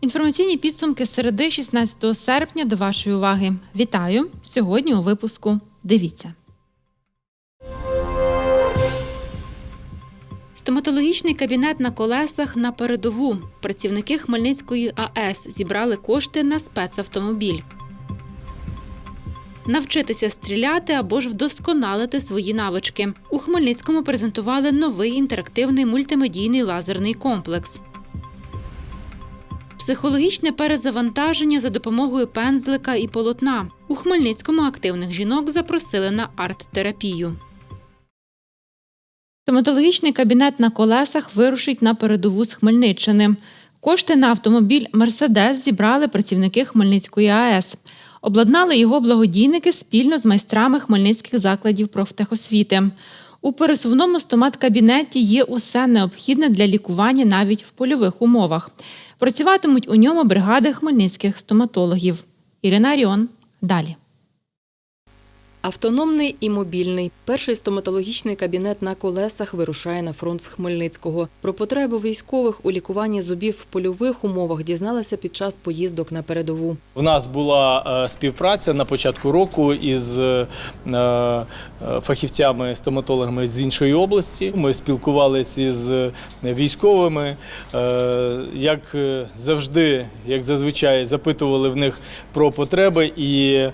Інформаційні підсумки середи 16 серпня до вашої уваги. Вітаю! Сьогодні у випуску. Дивіться. Стоматологічний кабінет на колесах на передову. Працівники Хмельницької АЕС зібрали кошти на спецавтомобіль. Навчитися стріляти або ж вдосконалити свої навички. У Хмельницькому презентували новий інтерактивний мультимедійний лазерний комплекс. Психологічне перезавантаження за допомогою пензлика і полотна. У Хмельницькому активних жінок запросили на арт-терапію. Стоматологічний кабінет на колесах вирушить на передову з Хмельниччини. Кошти на автомобіль Мерседес зібрали працівники Хмельницької АЕС. Обладнали його благодійники спільно з майстрами хмельницьких закладів профтехосвіти. У пересувному стомат-кабінеті є усе необхідне для лікування навіть в польових умовах. Працюватимуть у ньому бригади хмельницьких стоматологів. Ірина Аріон далі. Автономний і мобільний. Перший стоматологічний кабінет на колесах вирушає на фронт з Хмельницького. Про потребу військових у лікуванні зубів в польових умовах дізналася під час поїздок на передову. В нас була е, співпраця на початку року із е, е, фахівцями стоматологами з іншої області. Ми спілкувалися із військовими. Як завжди, як зазвичай, запитували в них про потреби і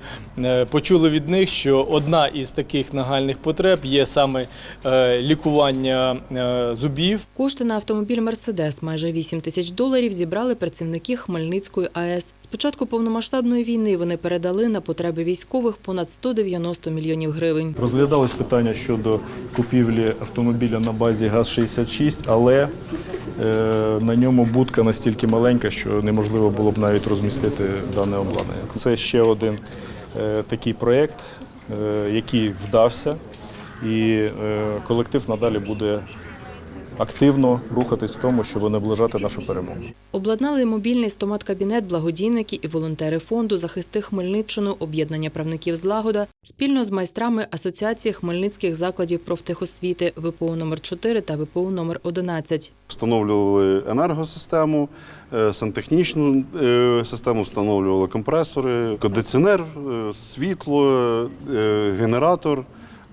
почули від них, що одна із таких нагальних потреб є саме е, лікування е, зубів. Кошти на автомобіль Мерседес майже 8 тисяч доларів зібрали працівники Хмельницької АЕС. З початку повномасштабної війни вони передали на потреби військових понад 190 мільйонів гривень. Розглядалось питання щодо купівлі автомобіля на базі ГАЗ-66, але е, на ньому будка настільки маленька, що неможливо було б навіть розмістити дане обладнання. Це ще один такий проєкт, який вдався, і е, колектив надалі буде активно рухатись в тому, щоб наближати нашу перемогу. Обладнали мобільний стомат-кабінет благодійники і волонтери фонду «Захисти Хмельниччину» об'єднання правників злагода спільно з майстрами Асоціації хмельницьких закладів профтехосвіти ВПО номер 4 та ВПО номер 11. Встановлювали енергосистему, е, сантехнічну е, систему, встановлювали компресори, кондиціонер, е, світло, генератор,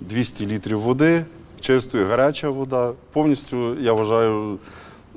200 літрів води, чистої, гаряча вода. Повністю, я вважаю,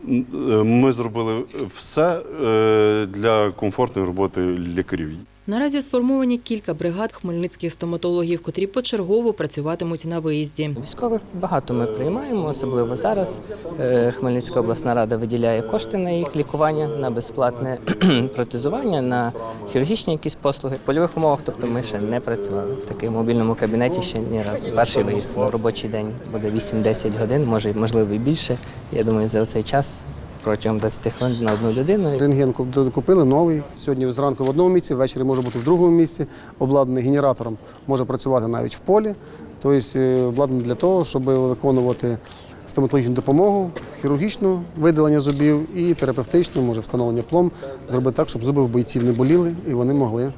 е, ми зробили все е, для комфортної роботи лікарів. Наразі сформовані кілька бригад хмельницьких стоматологів, котрі почергово працюватимуть на виїзді. Військових багато ми приймаємо, особливо зараз. Е, Хмельницька обласна рада виділяє кошти на їх лікування, на безплатне протезування, на хірургічні якісь послуги. В польових умовах, тобто ми ще не працювали. В такому мобільному кабінеті ще ні разу. Перший виїзд на робочий день буде 8-10 годин, може можливо і більше. Я думаю, за цей час протягом 20 хвилин на одну людину. Рентген купили новий. Сьогодні зранку в одному місці, ввечері може бути в другому місці. Обладнаний генератором, може працювати навіть в полі. Тобто е, обладнаний для того, щоб виконувати стоматологічну допомогу, хірургічну видалення зубів і терапевтичну, може встановлення плом, зробити так, щоб зуби в бойців не боліли і вони могли,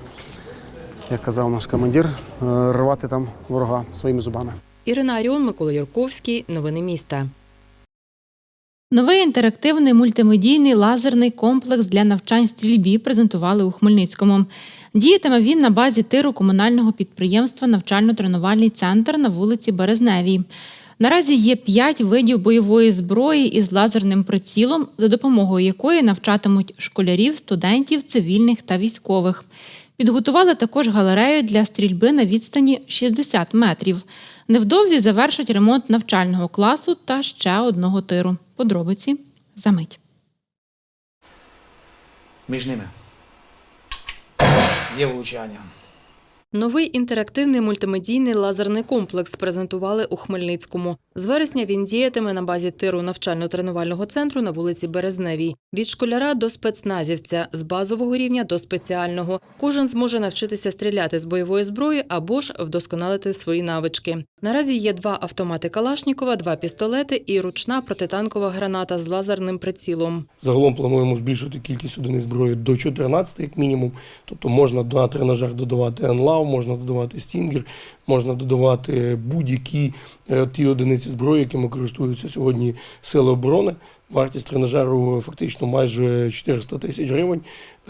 як казав наш командир, е, рвати там ворога своїми зубами. Ірина Аріон, Микола Юрковський. Новини міста. Новий інтерактивний мультимедійний лазерний комплекс для навчань стрільбі презентували у Хмельницькому. Діятиме він на базі тиру комунального підприємства Навчально-тренувальний центр на вулиці Березневій. Наразі є п'ять видів бойової зброї із лазерним прицілом, за допомогою якої навчатимуть школярів, студентів, цивільних та військових. Підготували також галерею для стрільби на відстані 60 метрів. Невдовзі завершать ремонт навчального класу та ще одного тиру. Подробиці за мить. між ними. Є влучання. Новий інтерактивний мультимедійний лазерний комплекс презентували у Хмельницькому. З вересня він діятиме на базі тиру навчально-тренувального центру на вулиці Березневій. Від школяра до спецназівця, з базового рівня до спеціального. Кожен зможе навчитися стріляти з бойової зброї або ж вдосконалити свої навички. Наразі є два автомати Калашнікова, два пістолети і ручна протитанкова граната з лазерним прицілом. Загалом плануємо збільшити кількість одиниць зброї до 14, як мінімум. Тобто можна на тренажер додавати «Енлав», можна додавати Стінгер, можна додавати будь-які е, ті одиниці зброї, якими користуються сьогодні сили оборони. Вартість тренажеру фактично майже 400 тисяч гривень.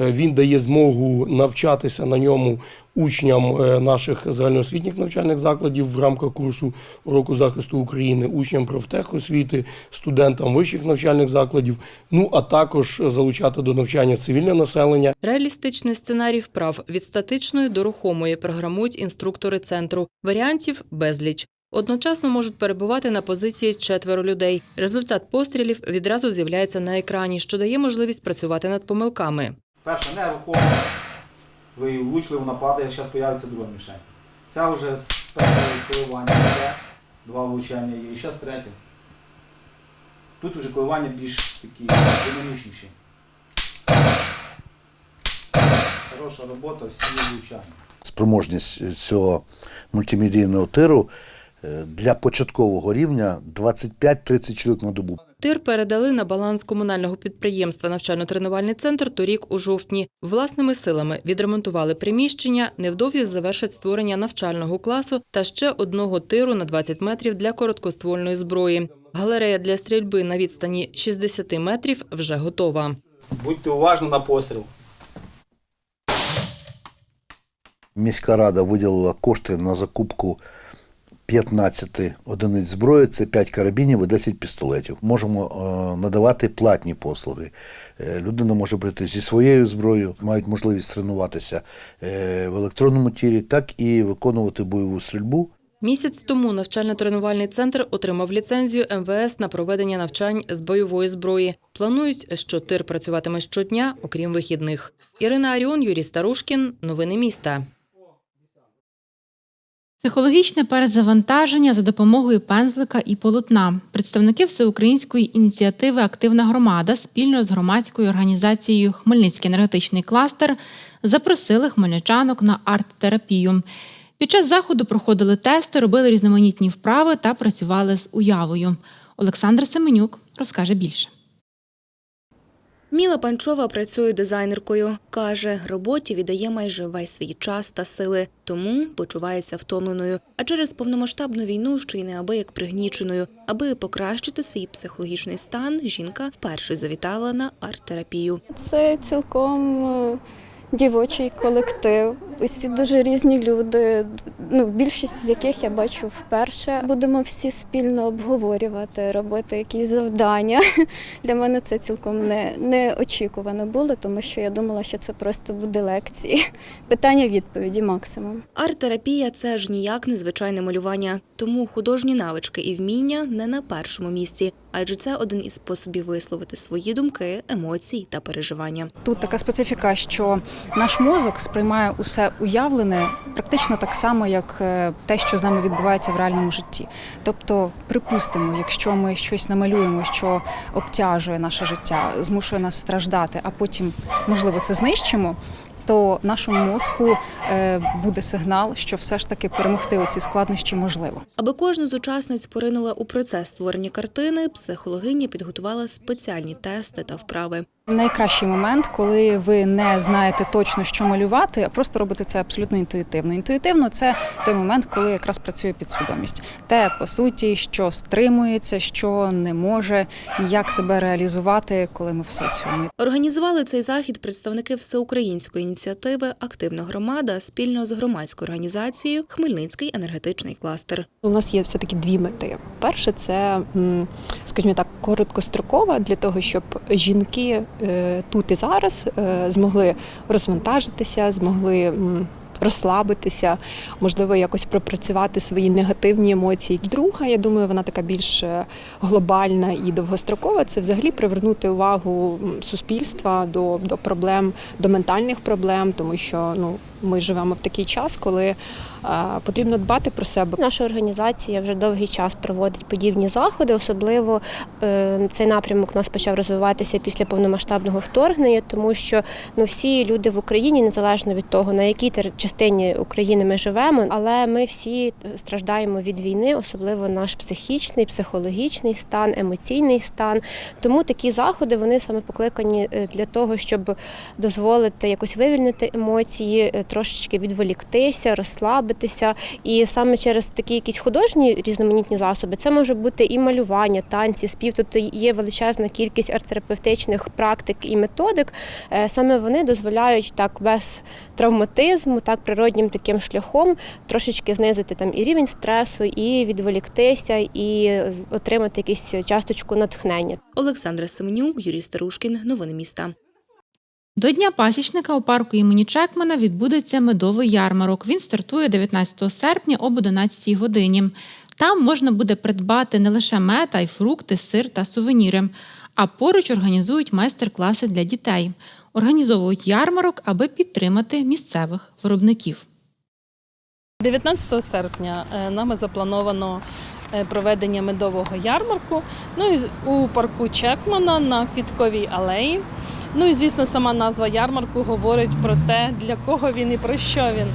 Е, Він дає змогу навчатися на ньому учням е, наших загальноосвітніх навчальних закладів в рамках курсу уроку захисту України, учням профтехосвіти, студентам вищих навчальних закладів. Ну а також залучати до навчання цивільне населення. Реалістичний сценарій вправ від статичної до рухомої програмують інструктори центру. Варіантів безліч. Одночасно можуть перебувати на позиції четверо людей. Результат пострілів відразу з'являється на екрані, що дає можливість працювати над помилками. Перша нерухома. Ви її влучили, вона падає, зараз появиться друга мішень. Ця вже з першого коливання йде, два влучання є, і зараз третя. Тут вже коливання більш такі динамічніші. Хороша робота, всі влучання. спроможність цього мультимедійного тиру для початкового рівня 25-30 чоловік на добу. Тир передали на баланс комунального підприємства навчально-тренувальний центр торік у жовтні. Власними силами відремонтували приміщення, невдовзі завершать створення навчального класу та ще одного тиру на 20 метрів для короткоствольної зброї. Галерея для стрільби на відстані 60 метрів вже готова. Будьте уважні на постріл. Міська рада виділила кошти на закупку 15 одиниць зброї, це 5 карабінів і 10 пістолетів. Можемо е, надавати платні послуги. Е, Людина може прийти зі своєю зброєю, мають можливість тренуватися е, в електронному тірі, так і виконувати бойову стрільбу. Місяць тому навчально-тренувальний центр отримав ліцензію МВС на проведення навчань з бойової зброї. Планують, що тир працюватиме щодня, окрім вихідних. Ірина Аріон, Юрій Старушкін. Новини міста. Психологічне перезавантаження за допомогою пензлика і полотна. Представники всеукраїнської ініціативи Активна громада спільно з громадською організацією Хмельницький енергетичний кластер запросили хмельничанок на арт-терапію. Під час заходу проходили тести, робили різноманітні вправи та працювали з уявою. Олександр Семенюк розкаже більше. Міла Панчова працює дизайнеркою. Каже, роботі віддає майже весь свій час та сили, тому почувається втомленою. А через повномасштабну війну ще й неабияк пригніченою. Аби покращити свій психологічний стан, жінка вперше завітала на арт-терапію. Це цілком е, дівочий колектив. Усі дуже різні люди, ну, більшість з яких я бачу вперше. Будемо всі спільно обговорювати, робити якісь завдання. Для мене це цілком не, неочікувано було, тому що я думала, що це просто буде лекції. Питання-відповіді максимум. Арт-терапія це ж ніяк не звичайне малювання, тому художні навички і вміння не на першому місці, адже це один із способів висловити свої думки, емоції та переживання. Тут така специфіка, що наш мозок сприймає усе уявлене практично так само, як е, те, що з нами відбувається в реальному житті. Тобто, припустимо, якщо ми щось намалюємо, що обтяжує наше життя, змушує нас страждати, а потім, можливо, це знищимо. То нашому мозку е, буде сигнал, що все ж таки перемогти оці складнощі можливо. Аби кожна з учасниць поринула у процес створення картини, психологиня підготувала спеціальні тести та вправи. Найкращий момент, коли ви не знаєте точно, що малювати, а просто робите це абсолютно інтуїтивно. Інтуїтивно це той момент, коли якраз працює підсвідомість. Те, по суті, що стримується, що не може ніяк себе реалізувати, коли ми в соціумі. Організували цей захід представники всеукраїнської ініціативи Активна громада спільно з громадською організацією Хмельницький енергетичний кластер. У нас є все-таки дві мети. Перше, це, скажімо так, короткострокова для того, щоб жінки тут і зараз е, змогли розвантажитися, змогли розслабитися, можливо, якось пропрацювати свої негативні емоції. Друга, я думаю, вона така більш е, глобальна і довгострокова. Це взагалі привернути увагу суспільства до, до проблем, до ментальних проблем, тому що ну ми живемо в такий час, коли е, потрібно дбати про себе. Наша організація вже довгий час проводить подібні заходи. Особливо е, цей напрямок у нас почав розвиватися після повномасштабного вторгнення, тому що ну всі люди в Україні, незалежно від того на якій частині України ми живемо, але ми всі страждаємо від війни, особливо наш психічний, психологічний стан, емоційний стан. Тому такі заходи вони саме покликані е, для того, щоб дозволити якось вивільнити емоції, трошечки відволіктися, розслабитися. І саме через такі якісь художні різноманітні засоби це може бути і малювання, танці, спів. Тобто є величезна кількість арт-терапевтичних практик і методик. Е, Саме вони дозволяють так без травматизму, так природнім таким шляхом трошечки знизити там і рівень стресу, і відволіктися, і отримати якусь часточку натхнення. Олександра Семенюк, Юрій Старушкін. Новини міста. До Дня пасічника у парку імені Чекмана відбудеться медовий ярмарок. Він стартує 19 серпня об 11 годині. Там можна буде придбати не лише мед, а й фрукти, сир та сувеніри. А поруч організують майстер-класи для дітей. Організовують ярмарок, аби підтримати місцевих виробників. 19 серпня е, нами заплановано е, проведення медового ярмарку. Ну і у парку Чекмана на Квітковій алеї. Ну і звісно, сама назва ярмарку говорить про те, для кого він і про що він.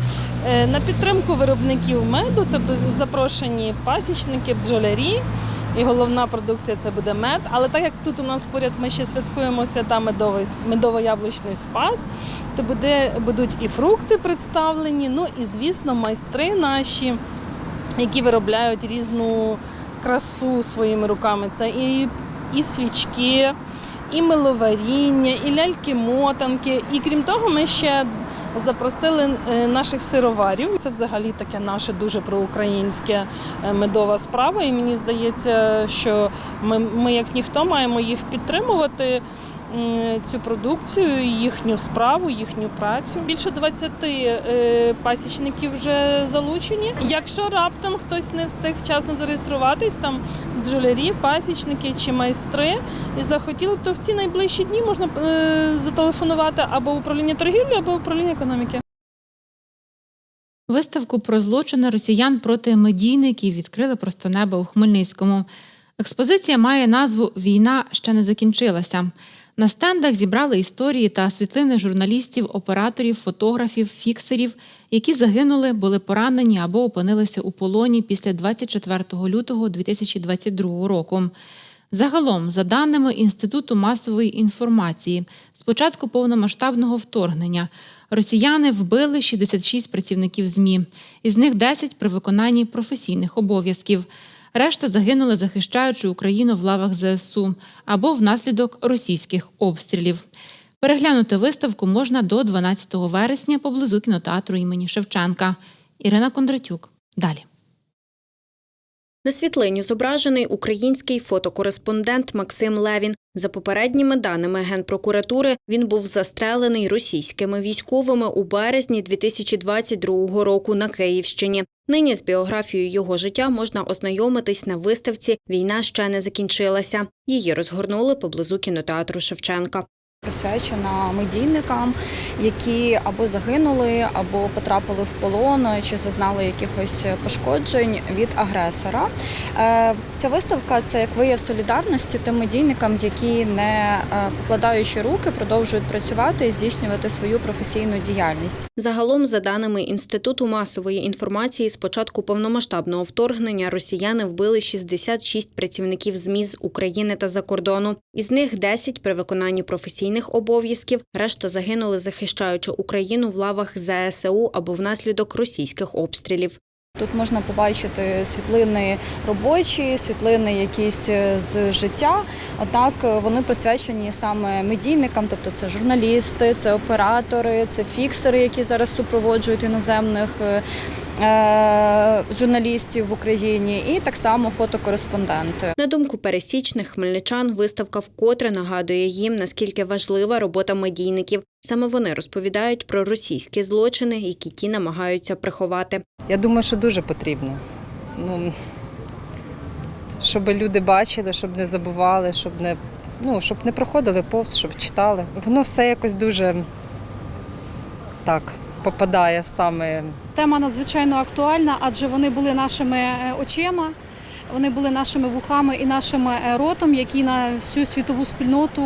Е, На підтримку виробників меду це запрошені пасічники, бджолярі. І головна продукція це буде мед. Але так як тут у нас поряд ми ще святкуємо свята медово-яблучний спас, то буде, будуть і фрукти представлені, ну і звісно, майстри наші, які виробляють різну красу своїми руками. Це і, і свічки, і миловаріння, і ляльки-мотанки. І крім того, ми ще запросили е, наших сироварів. Це взагалі таке наше дуже проукраїнське е, медова справа. І мені здається, що ми, ми як ніхто маємо їх підтримувати. Цю продукцію, їхню справу, їхню працю. Більше 20 е, пасічників вже залучені. Якщо раптом хтось не встиг вчасно зареєструватись, там бджолярі, пасічники чи майстри і захотіли, то в ці найближчі дні можна е, зателефонувати або в управління торгівлі, або в управління економіки. Виставку про злочини росіян проти медійників відкрили просто неба у Хмельницькому. Експозиція має назву Війна ще не закінчилася. На стендах зібрали історії та світлини журналістів, операторів, фотографів, фіксерів, які загинули, були поранені або опинилися у полоні після 24 лютого 2022 року. Загалом, за даними Інституту масової інформації, з початку повномасштабного вторгнення росіяни вбили 66 працівників ЗМІ, із них 10 при виконанні професійних обов'язків. Решта загинули, захищаючи Україну в лавах ЗСУ або внаслідок російських обстрілів. Переглянути виставку можна до 12 вересня поблизу кінотеатру імені Шевченка. Ірина Кондратюк. Далі. На світлині зображений український фотокореспондент Максим Левін. За попередніми даними Генпрокуратури, він був застрелений російськими військовими у березні 2022 року на Київщині. Нині з біографією його життя можна ознайомитись на виставці Війна ще не закінчилася. Її розгорнули поблизу кінотеатру Шевченка. Присвячена медійникам, які або загинули, або потрапили в полон, чи зазнали якихось пошкоджень від агресора. Е, Ця виставка це як вияв солідарності тим медійникам, які не е, покладаючи руки, продовжують працювати і здійснювати свою професійну діяльність. Загалом, за даними Інституту масової інформації, з початку повномасштабного вторгнення росіяни вбили 66 працівників ЗМІ з України та за кордону. Із них 10 при виконанні професійних обов'язків, решта загинули, захищаючи Україну в лавах ЗСУ або внаслідок російських обстрілів. Тут можна побачити світлини робочі, світлини якісь е, з життя. Однак е, вони присвячені саме медійникам, тобто це журналісти, це оператори, це фіксери, які зараз супроводжують іноземних е, журналістів в Україні, і так само фотокореспонденти. На думку пересічних хмельничан, виставка вкотре нагадує їм, наскільки важлива робота медійників. Саме вони розповідають про російські злочини, які ті намагаються приховати. Я думаю, що дуже потрібно. Ну, щоб люди бачили, щоб не забували, щоб не, ну, щоб не проходили повз, щоб читали. Воно все якось дуже так попадає саме. Тема надзвичайно актуальна, адже вони були нашими е, очима. Вони були нашими вухами і нашим е, ротом, які на всю світову спільноту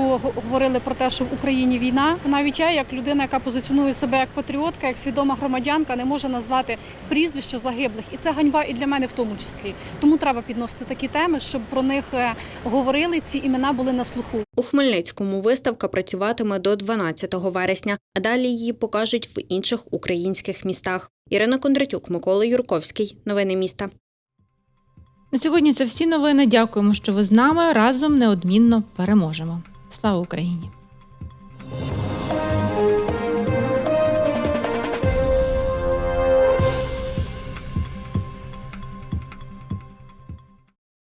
говорили про те, що в Україні війна. Навіть я, як людина, яка позиціонує себе як патріотка, як свідома громадянка, не може назвати прізвища загиблих, і це ганьба і для мене в тому числі. Тому треба підносити такі теми, щоб про них е, говорили. Ці імена були на слуху. У Хмельницькому виставка працюватиме до 12 вересня, а далі її покажуть в інших українських містах. Ірина Кондратюк, Микола Юрковський. Новини міста. На сьогодні це всі новини. Дякуємо, що ви з нами разом неодмінно переможемо. Слава Україні!